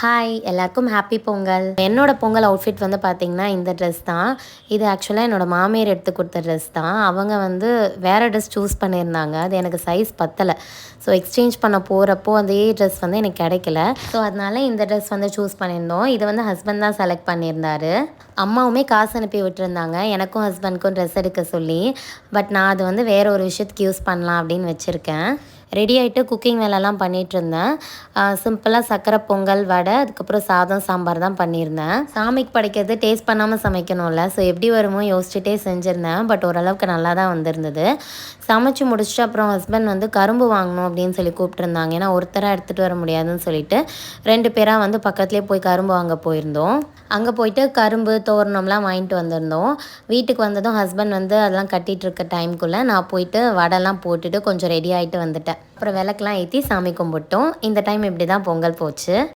Hi எல்லாருக்கும் happy Pongal. என்னோட Pongal outfit வந்து பார்த்திங்கன்னா இந்த ட்ரெஸ் தான். இது ஆக்சுவலாக என்னோட மாமியார் எடுத்து கொடுத்த ட்ரெஸ் தான். அவங்க வந்து வேறு ட்ரெஸ் சூஸ் பண்ணியிருந்தாங்க. அது எனக்கு சைஸ் பத்தலை. ஸோ எக்ஸ்சேஞ்ச் பண்ண போகிறப்போ அதே ட்ரெஸ் வந்து எனக்கு கிடைக்கல. ஸோ அதனால இந்த ட்ரெஸ் வந்து சூஸ் பண்ணியிருந்தோம். இது வந்து ஹஸ்பண்ட் தான் செலக்ட் பண்ணியிருந்தாரு. அம்மாவுமே காசு அனுப்பி விட்டுருந்தாங்க. எனக்கும் ஹஸ்பண்ட்க்கும் ட்ரெஸ் எடுக்க சொல்லி. பட் நான் அது வந்து வேற ஒரு விஷயத்துக்கு யூஸ் பண்ணலாம் அப்படின்னு வச்சுருக்கேன். ரெடி ஆகிட்டு குக்கிங் வேலைலாம் பண்ணிகிட்டு இருந்தேன் சிம்பிளாக சக்கரை பொங்கல் வடை அதுக்கப்புறம் சாதம் சாம்பார் தான் பண்ணியிருந்தேன். சாமிக்கு படைக்கிறது டேஸ்ட் பண்ணாமல் சமைக்கணும்ல ஸோ எப்படி வருமோ யோசிச்சுட்டே செஞ்சுருந்தேன். பட் ஓரளவுக்கு நல்லா தான் வந்திருந்தது. சமைச்சு முடிச்சுட்டு அப்புறம் ஹஸ்பண்ட் வந்து கரும்பு வாங்கணும் அப்படின்னு சொல்லி கூப்பிட்டுருந்தாங்க. ஏன்னா ஒருத்தராக எடுத்துகிட்டு வர முடியாதுன்னு சொல்லிட்டு ரெண்டு பேராக வந்து பக்கத்துலேயே போய் கரும்பு வாங்க போயிருந்தோம். அங்கே போயிட்டு கரும்பு தோரணம்லாம் வாங்கிட்டு வந்திருந்தோம். வீட்டுக்கு வந்ததும் ஹஸ்பண்ட் வந்து அதெல்லாம் கட்டிகிட்டு இருக்க டைம்குள்ளே நான் போயிட்டு வடைலாம் போட்டுட்டு கொஞ்சம் ரெடி ஆகிட்டு வந்துட்டேன். அப்புறம் விளக்கெலாம் ஏற்றி சாமி கும்பிட்டோம். இந்த டைம் இப்படி தான் பொங்கல் போச்சு.